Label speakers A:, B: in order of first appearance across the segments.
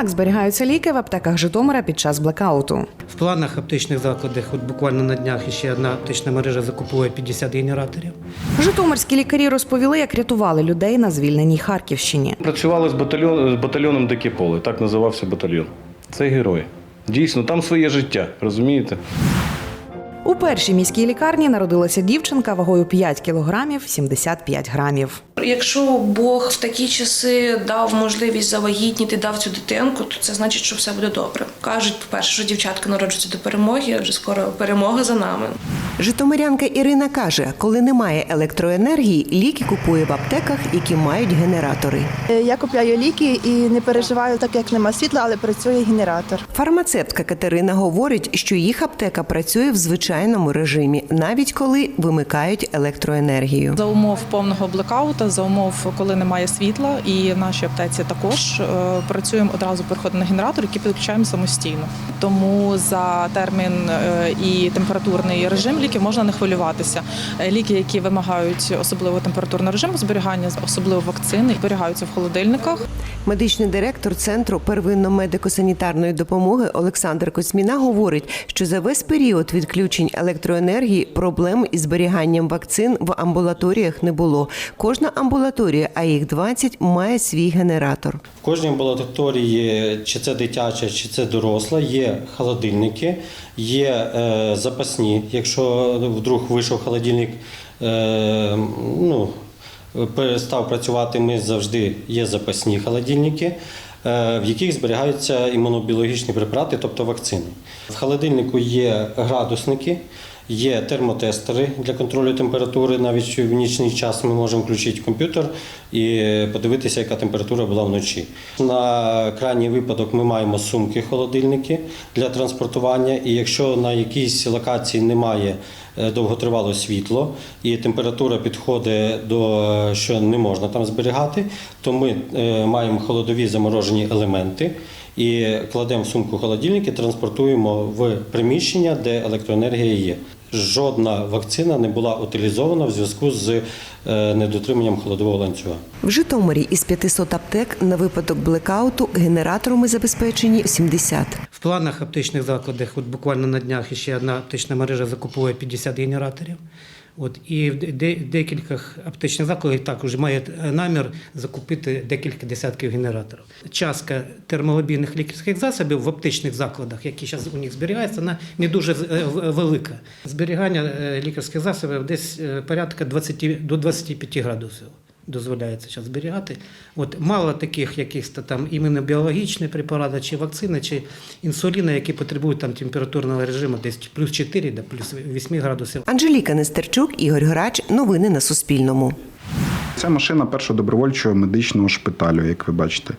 A: Як зберігаються ліки в аптеках Житомира під час блекауту?
B: В планах аптечних закладів, от буквально на днях ще одна аптечна мережа закупує 50 генераторів.
A: Житомирські лікарі розповіли, як рятували людей на звільненій Харківщині.
C: Працювали з, батальйон, з батальйоном Дикі поле, так називався батальйон. Це герої. Дійсно, там своє життя, розумієте?
A: У першій міській лікарні народилася дівчинка вагою 5 кілограмів 75 грамів.
D: Якщо Бог в такі часи дав можливість завагітніти, дав цю дитинку, то це значить, що все буде добре. Кажуть, по-перше, що дівчатка народжуються до перемоги, а вже скоро перемога за нами.
E: Житомирянка Ірина каже, коли немає електроенергії, ліки купує в аптеках, які мають генератори.
F: Е, Я купляю ліки і не переживаю, так як нема світла, але працює генератор.
E: Фармацевтка Катерина говорить, що їх аптека працює в звичайному режимі, навіть коли вимикають електроенергію.
G: За умов повного блекаута, за умов, коли немає світла, і в нашій аптеці також е, працюємо одразу переходимо на генератор, який підключаємо самостійно. Тому за термін е, і температурний режим ліків можна не хвилюватися. Е, Ліки, які вимагають особливо температурного режиму зберігання, особливо вакцини, зберігаються в холодильниках.
E: Медичний директор центру первинно-медико-санітарної допомоги Олександр Косміна говорить, що за весь період відключень електроенергії проблем із зберіганням вакцин в амбулаторіях не було. Кожна амбулаторія, а їх 20, має свій генератор.
H: В кожній амбулаторії, чи це дитяча, чи це доросла, є холодильники, є е, запасні. Якщо вдруг вийшов холодильник, е, ну, перестав працювати, ми завжди є запасні холодильники, в яких зберігаються імунобіологічні препарати, тобто вакцини. В холодильнику є градусники. Є термотестери для контролю температури. Навіть в нічний час ми можемо включити комп'ютер і подивитися, яка температура була вночі. На крайній випадок ми маємо сумки холодильники для транспортування. І якщо на якійсь локації немає е, довготривало світло і температура підходить до е, що не можна там зберігати, то ми е, маємо холодові заморожені елементи. І кладемо в сумку холодильники, транспортуємо в приміщення, де електроенергія є. Жодна вакцина не була утилізована в зв'язку з е, недотриманням холодового ланцюга.
E: В Житомирі із 500 аптек на випадок блекауту генераторами забезпечені 70.
B: В планах аптечних закладах, от буквально на днях ще одна аптечна мережа закупує 50 генераторів. От, і в декілька аптечних закладів також має намір закупити декілька десятків генераторів. Частка термолобійних лікарських засобів в аптечних закладах, які зараз у них зберігаються, вона не дуже е, велика. Зберігання е, лікарських засобів десь е, порядка 20, до 25 градусів дозволяється зараз зберігати. От мало таких якихось там іменно біологічні препарати, чи вакцини, чи інсуліни, які потребують там температурного режиму десь плюс 4 до плюс 8 градусів.
E: Анжеліка Нестерчук, Ігор Грач. Новини на Суспільному.
I: Це машина першого добровольчого медичного шпиталю, як ви бачите.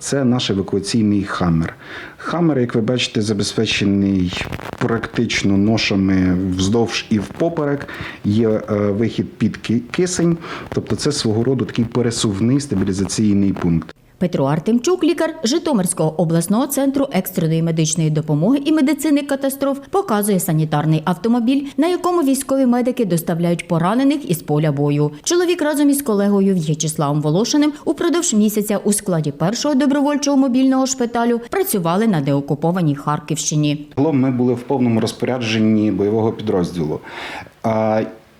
I: Це наш евакуаційний хаммер. Хаммер, як ви бачите, забезпечений практично ношами вздовж і впоперек. Є е, вихід під кисень, тобто це свого роду такий пересувний стабілізаційний пункт.
J: Петро Артемчук, лікар Житомирського обласного центру екстреної медичної допомоги і медицини катастроф, показує санітарний автомобіль, на якому військові медики доставляють поранених із поля бою. Чоловік разом із колегою В'ячеславом Волошиним упродовж місяця у складі першого добровольчого мобільного шпиталю працювали на деокупованій Харківщині.
I: Ми були в повному розпорядженні бойового підрозділу.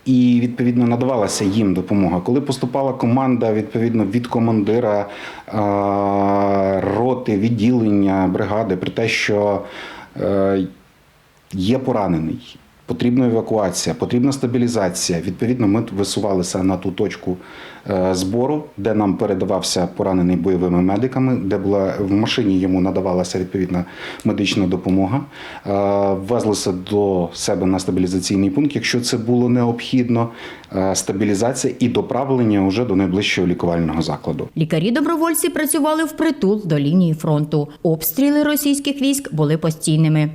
I: І відповідно надавалася їм допомога. Коли поступала команда відповідно від командира а, роти, відділення, бригади про те, що е, є поранений, потрібна евакуація, потрібна стабілізація. Відповідно, ми висувалися на ту точку е, збору, де нам передавався поранений бойовими медиками, де була в машині йому надавалася відповідна медична допомога. Е, Везлися до себе на стабілізаційний пункт, якщо це було необхідно, е, стабілізація і доправлення вже до найближчого лікувального закладу.
J: Лікарі-добровольці працювали впритул до лінії фронту. Обстріли російських військ були постійними.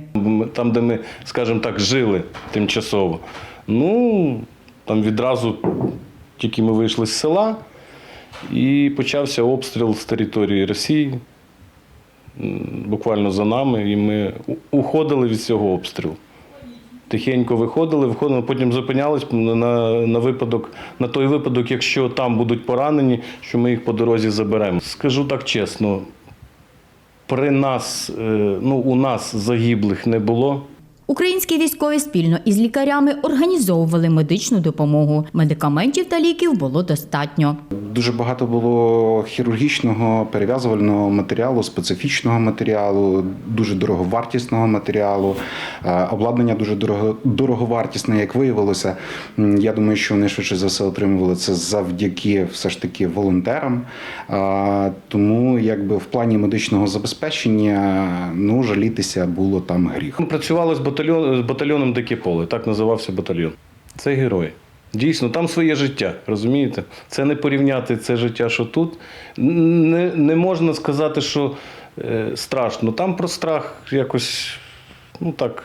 C: Там, де ми, скажімо так, жили тимчасово. Ну, там відразу тільки ми вийшли з села, і почався обстріл з території Росії, буквально за нами, і ми уходили від цього обстрілу. Тихенько виходили, виходили, потім зупинялись на, на випадок, на той випадок, якщо там будуть поранені, що ми їх по дорозі заберемо. Скажу так чесно, При нас, е, ну, у нас загиблих не було.
J: Українські військові спільно із лікарями організовували медичну допомогу. Медикаментів та ліків було достатньо.
I: Дуже багато було хірургічного перев'язувального матеріалу, специфічного матеріалу, дуже дороговартісного матеріалу. Е, Обладнання дуже дорого, дороговартісне, як виявилося. Я думаю, що вони швидше за все отримували це завдяки все ж таки волонтерам. Е, Тому, якби в плані медичного забезпечення, ну жалітися було там гріх.
C: Ми працювали з, батальйон, батальйоном Дике поле, так називався батальйон. Це герої. Дійсно, там своє життя, розумієте? Це не порівняти це життя, що тут. Не, не можна сказати, що е, страшно. Там про страх якось, ну так,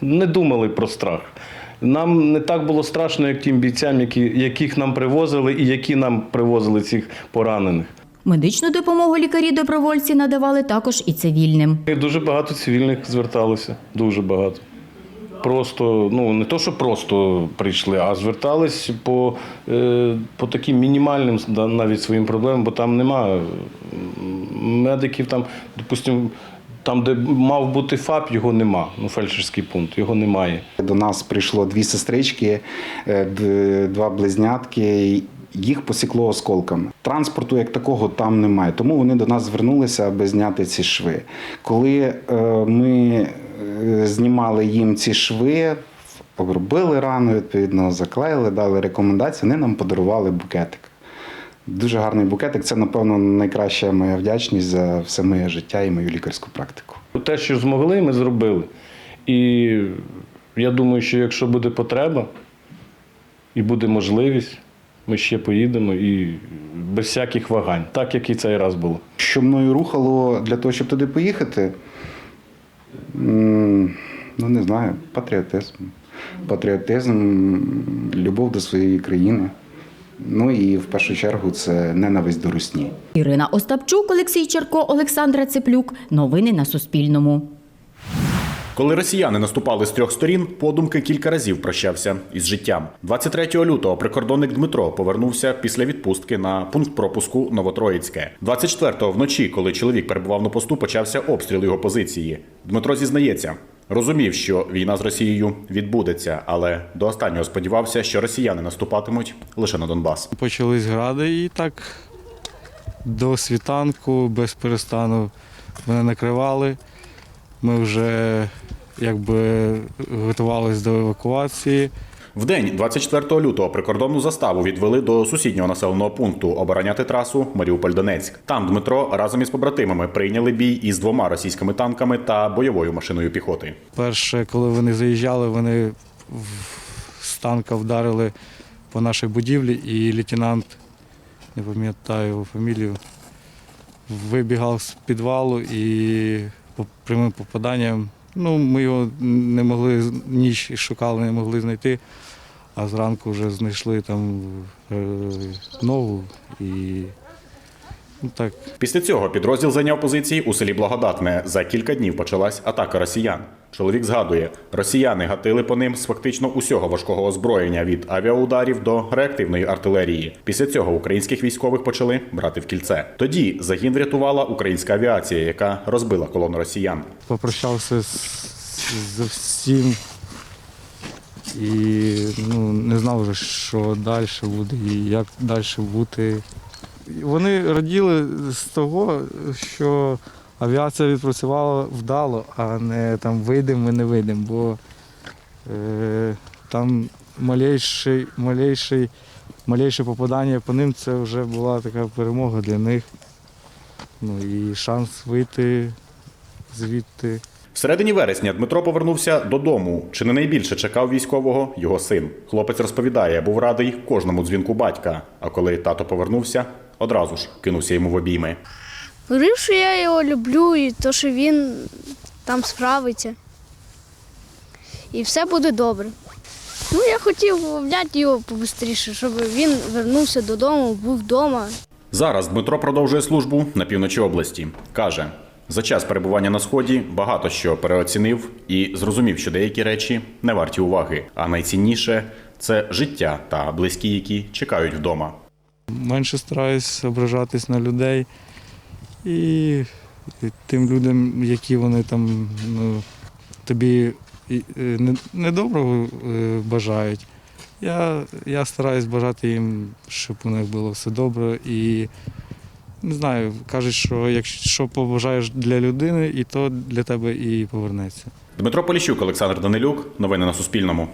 C: не думали про страх. Нам не так було страшно, як тим бійцям, які, яких нам привозили і які нам привозили цих поранених.
J: Медичну допомогу лікарі-добровольці надавали також і цивільним.
C: Дуже багато цивільних зверталося. Дуже багато. Просто, ну не то, що просто прийшли, а звертались по, е, по таким мінімальним навіть своїм проблемам, бо там нема медиків, там, допустимо, там, де мав бути ФАП, його нема. Ну, фельдшерський пункт, його немає.
I: До нас прийшло дві сестрички, е, два близнятки. Їх посікло осколками. Транспорту як такого там немає, тому вони до нас звернулися, аби зняти ці шви. Коли е, ми е, знімали їм ці шви, обробили рану, відповідно, заклеїли, дали рекомендації, вони нам подарували букетик. Дуже гарний букетик. Це, напевно, найкраща моя вдячність за все моє життя і мою лікарську практику.
C: Те, що змогли, ми зробили. І я думаю, що якщо буде потреба і буде можливість, ми ще поїдемо і без всяких вагань, так як і цей раз було.
I: Що мною рухало для того, щоб туди поїхати? Ну, не знаю, патріотизм. Патріотизм, любов до своєї країни. Ну і в першу чергу це ненависть до русні.
J: Ірина Остапчук, Олексій Черко, Олександра Цеплюк. Новини на Суспільному.
K: Коли росіяни наступали з трьох сторін, подумки кілька разів прощався із життям. 23 лютого прикордонник Дмитро повернувся після відпустки на пункт пропуску Новотроїцьке. 24-го вночі, коли чоловік перебував на посту, почався обстріл його позиції. Дмитро зізнається, розумів, що війна з Росією відбудеться, але до останнього сподівався, що росіяни наступатимуть лише на Донбас.
L: Почались гради і так до світанку без перестану мене накривали. Ми вже якби готувалися до евакуації.
K: В день 24 лютого прикордонну заставу відвели до сусіднього населеного пункту обороняти трасу Маріуполь-Донецьк. Там Дмитро разом із побратимами прийняли бій із двома російськими танками та бойовою машиною піхоти.
L: Перше, коли вони заїжджали, вони з танка вдарили по нашій будівлі, і лейтенант, не пам'ятаю його фамілію, вибігав з підвалу і прямим попаданням. Ну, ми його не могли ніч шукали, не могли знайти. А зранку вже знайшли там е, ногу і так
K: Після цього підрозділ зайняв позиції у селі Благодатне. За кілька днів почалась атака росіян. Чоловік згадує, росіяни гатили по ним з фактично усього важкого озброєння від авіаударів до реактивної артилерії. Після цього українських військових почали брати в кільце. Тоді загін врятувала українська авіація, яка розбила колону росіян.
L: попрощався з, з всім і ну, не знав вже, що далі буде і як далі бути. Вони раділи з того, що авіація відпрацювала вдало, а не там вийдемо, ми не вийдемо, бо е, там малейший, малейший, малейше попадання по ним це вже була така перемога для них. Ну і шанс вийти звідти.
K: В середині вересня Дмитро повернувся додому. Чи не найбільше чекав військового його син? Хлопець розповідає, був радий кожному дзвінку батька. А коли тато повернувся, одразу ж кинувся йому в обійми.
M: Говорив, що я його люблю і то, що він там справиться. І все буде добре. Ну, я хотів обняти його побистріше, щоб він вернувся додому, був вдома.
K: Зараз Дмитро продовжує службу на півночі області. Каже, за час перебування на сході багато що переоцінив і зрозумів, що деякі речі не варті уваги. А найцінніше це життя та близькі, які чекають вдома.
L: Менше стараюсь ображатись на людей і тим людям, які вони там ну, тобі е, не- недоброго е, бажають. Я, я стараюсь бажати їм, щоб у них було все добре. І не знаю, кажуть, що якщо побажаєш для людини, і то для тебе і повернеться.
K: Дмитро Поліщук, Олександр Данилюк. Новини на Суспільному.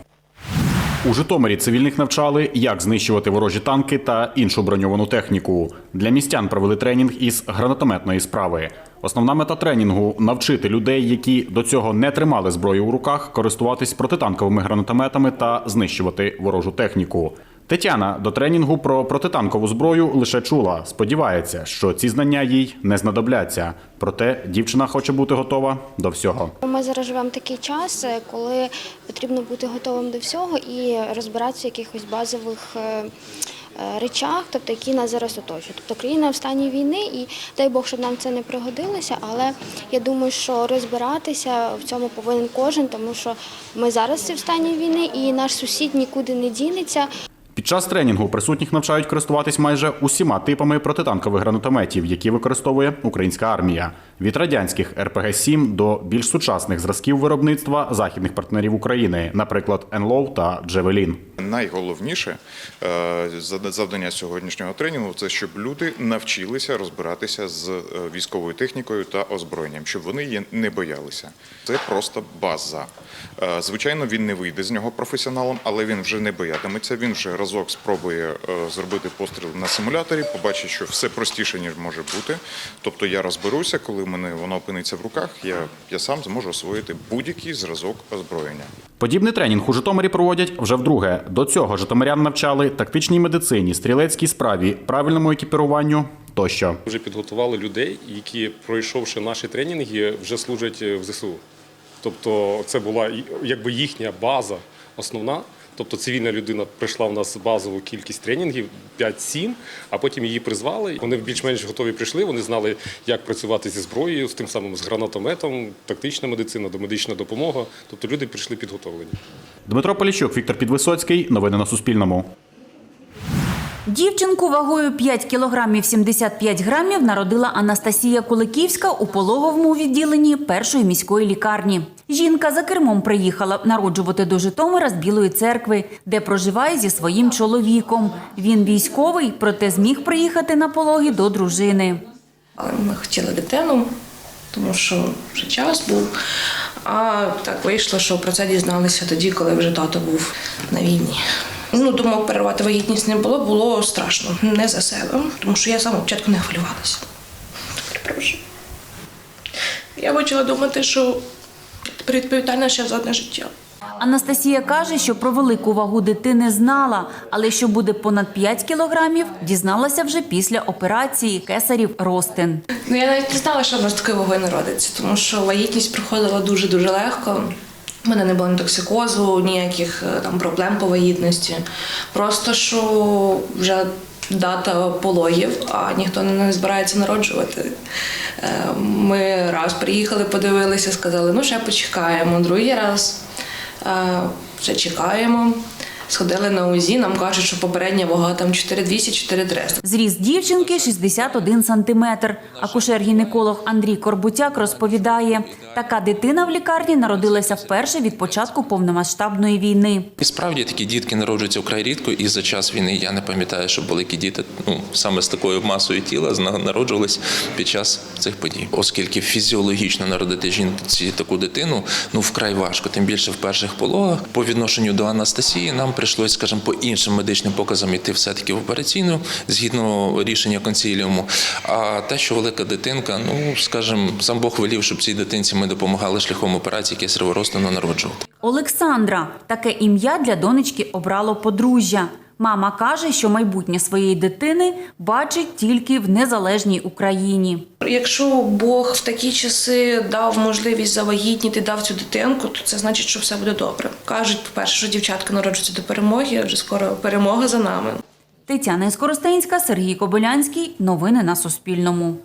K: У Житомирі цивільних навчали, як знищувати ворожі танки та іншу броньовану техніку. Для містян провели тренінг із гранатометної справи. Основна мета тренінгу навчити людей, які до цього не тримали зброю у руках, користуватись протитанковими гранатометами та знищувати ворожу техніку. Тетяна до тренінгу про протитанкову зброю лише чула. Сподівається, що ці знання їй не знадобляться. Проте дівчина хоче бути готова до всього.
N: Ми зараз живемо такий час, е, коли потрібно бути готовим до всього і розбиратися в якихось базових е, е, речах, тобто які нас зараз оточують. Тобто країна в стані війни, і дай Бог, щоб нам це не пригодилося. Але я думаю, що розбиратися в цьому повинен кожен, тому що ми зараз в стані війни, і наш сусід нікуди не дінеться.
K: Під час тренінгу присутніх навчають користуватись майже усіма типами протитанкових гранатометів, які використовує українська армія від радянських РПГ-7 до більш сучасних зразків виробництва західних партнерів України, наприклад, НЛОВ та Джевелін.
O: Найголовніше е, завдання сьогоднішнього тренінгу це щоб люди навчилися розбиратися з е, військовою технікою та озброєнням, щоб вони її не боялися. Це просто база. Е, Звичайно, він не вийде з нього професіоналом, але він вже не боятиметься. Він вже разок спробує е, зробити постріл на симуляторі, побачить, що все простіше ніж може бути. Тобто я розберуся, коли мене воно опиниться в руках. Я, я сам зможу освоїти будь-який зразок озброєння.
K: Подібний тренінг у Житомирі проводять вже вдруге. До цього житомирян навчали тактичній медицині, стрілецькій справі, правильному екіпіруванню тощо.
P: Вже підготували людей, які, пройшовши наші тренінги, вже служать в ЗСУ. Тобто це була якби їхня база основна. Тобто цивільна людина прийшла в нас базову кількість тренінгів 5-7, а потім її призвали. Вони більш-менш готові прийшли. Вони знали, як працювати зі зброєю, з тим самим з гранатометом, тактична медицина, домедична допомога. Тобто люди прийшли підготовлені.
K: Дмитро Поліщук, Віктор Підвисоцький. Новини на Суспільному.
Q: Дівчинку вагою 5 кілограмів 75 грамів народила Анастасія Куликівська у пологовому відділенні першої міської лікарні. Жінка за кермом приїхала народжувати до Житомира з Білої церкви, де проживає зі своїм чоловіком. Він військовий, проте зміг приїхати на пологи до дружини.
D: Ми хотіли дитину, тому що вже час був. А так вийшло, що про це дізналися тоді, коли вже тато був на війні. Ну, думок перервати вагітність не було, було страшно. Не за себе, тому що я з самого початку не хвилювалася. Перепрошую. Я почала думати, що тепер відповідальна ще за одне життя.
Q: Анастасія каже, що про велику вагу дитини знала, але що буде понад 5 кілограмів, дізналася вже після операції кесарів Ростин.
D: Ну, я навіть не знала, що в нас такою вагою народиться, тому що вагітність проходила дуже-дуже легко. У мене не було ні токсикозу, ніяких е, там проблем по вагітності. Просто що вже дата пологів, а ніхто не збирається народжувати. Е, Ми раз приїхали, подивилися, сказали, ну ще почекаємо. Другий раз е, вже чекаємо. Сходили на УЗІ, нам кажуть, що попередня вага там 4200-4300.
Q: Зріст дівчинки 61 сантиметр. Акушер-гінеколог Андрій Корбутяк розповідає, така дитина в лікарні народилася вперше від початку повномасштабної війни.
R: І справді такі дітки народжуються вкрай рідко, і за час війни я не пам'ятаю, щоб великі діти ну саме з такою масою тіла зна- народжувались під час цих подій, оскільки фізіологічно народити жінці таку дитину ну вкрай важко, тим більше в перших пологах. По відношенню до Анастасії нам прийшлось, скажімо, по іншим медичним показам йти все-таки в операційну згідно рішення консиліуму. А те, що велика дитинка, ну скажімо, сам Бог велів, щоб цій дитинці ми допомагали шляхом операції яке розтину народжувати.
Q: Олександра таке ім'я для донечки обрало подружжя. Мама каже, що майбутнє своєї дитини бачить тільки в незалежній Україні.
D: Якщо Бог в такі часи дав можливість завагітніти, дав цю дитинку, то це значить, що все буде добре. Кажуть, по-перше, що дівчатка народжуються до перемоги, вже скоро перемога за нами.
Q: Тетяна Скоростенська, Сергій Кобилянський. Новини на Суспільному.